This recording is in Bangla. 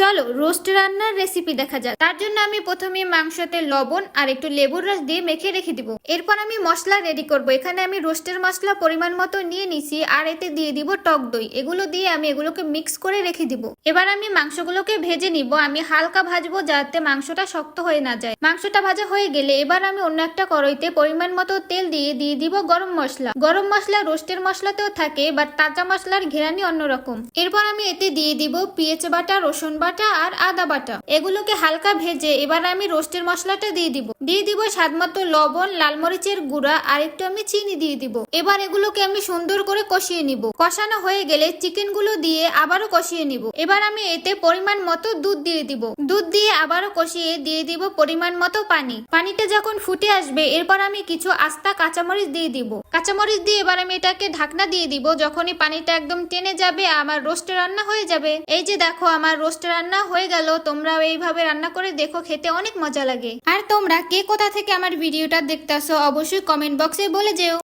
চলো রোস্ট রান্নার রেসিপি দেখা যাক। তার জন্য আমি প্রথমে মাংসতে লবণ আর একটু লেবুর রস দিয়ে মেখে রেখে দিব। এরপর আমি মশলা রেডি করব। এখানে আমি রোস্টের মশলা পরিমাণ মতো নিয়ে নিছি আর এতে দিয়ে দিব টক দই। এগুলো দিয়ে আমি এগুলোকে মিক্স করে রেখে দিব। এবার আমি মাংসগুলোকে ভেজে নিব। আমি হালকা ভাজবো যাতে মাংসটা শক্ত হয়ে না যায়। মাংসটা ভাজা হয়ে গেলে এবার আমি অন্য একটা কড়াইতে পরিমাণ মতো তেল দিয়ে দিয়ে দিব গরম মশলা। গরম মশলা রোস্টের মশলাতেও থাকে বাট তাজা মশলার ঘেরানি অন্যরকম। এরপর আমি এতে দিয়ে দিব পেঁয়াজ বাটা, রসুন বাটা আর আদা বাটা। এগুলোকে হালকা ভেজে এবার আমি রোস্টের মশলাটা দিয়ে দিব। দিয়ে দিব স্বাদ মতো লবণ, লাল মরিচের গুঁড়া, আর একটু আমি চিনি দিয়ে দিব। এবার এগুলোকে আমি সুন্দর করে কষিয়ে নিব। কষানো হয়ে গেলে চিকেনগুলো দিয়ে আবারও কষিয়ে নিব। এবার আমি এতে পরিমাণ মতো দুধ দিয়ে দিব। দুধ দিয়ে আবারও কষিয়ে দিয়ে দিব পরিমাণ মতো পানি। পানিটা যখন ফুটে আসবে, এরপর আমি কিছু আস্তা কাঁচামরিচ দিয়ে দিব। কাঁচামরিচ দিয়ে এবার আমি এটাকে ঢাকনা দিয়ে দিব। যখনই পানিটা একদম টেনে যাবে, আমার রোস্ট রান্না হয়ে যাবে। এই যে দেখো, আমার রোস্ট রান্না হয়ে গেল, তোমরাও এইভাবে রান্না করে দেখো, খেতে অনেক মজা লাগে। আর তোমরা কে কোথা থেকে আমার ভিডিওটা দেখতেছো, অবশ্যই কমেন্ট বক্সে বলে যেও।